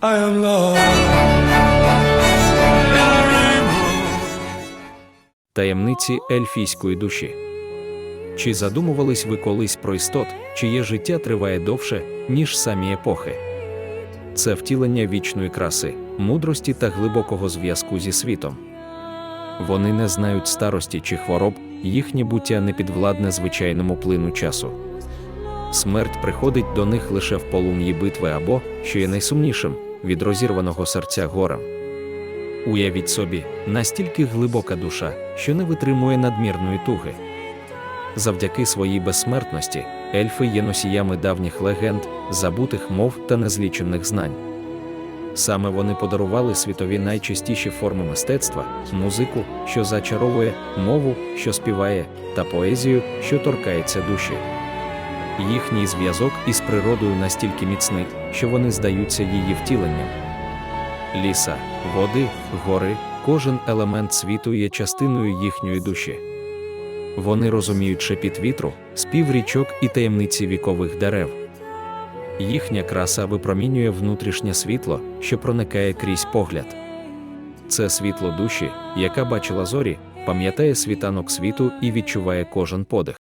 I am. Таємниці ельфійської душі. Чи задумувались ви колись про істот, чиє життя триває довше, ніж самі епохи? Це втілення вічної краси, мудрості та глибокого зв'язку зі світом. Вони не знають старості чи хвороб, їхнє буття не підвладне звичайному плину часу. Смерть приходить до них лише в полум'ї битви або, що є найсумнішим, від розірваного серця горем. Уявіть собі, настільки глибока душа, що не витримує надмірної туги. Завдяки своїй безсмертності, ельфи є носіями давніх легенд, забутих мов та незлічених знань. Саме вони подарували світові найчистіші форми мистецтва, музику, що зачаровує, мову, що співає, та поезію, що торкається душі. Їхній зв'язок із природою настільки міцний, що вони здаються її втіленням. Ліса, води, гори, кожен елемент світу є частиною їхньої душі. Вони розуміють шепіт вітру, спів річок і таємниці вікових дерев. Їхня краса випромінює внутрішнє світло, що проникає крізь погляд. Це світло душі, яка бачила зорі, пам'ятає світанок світу і відчуває кожен подих.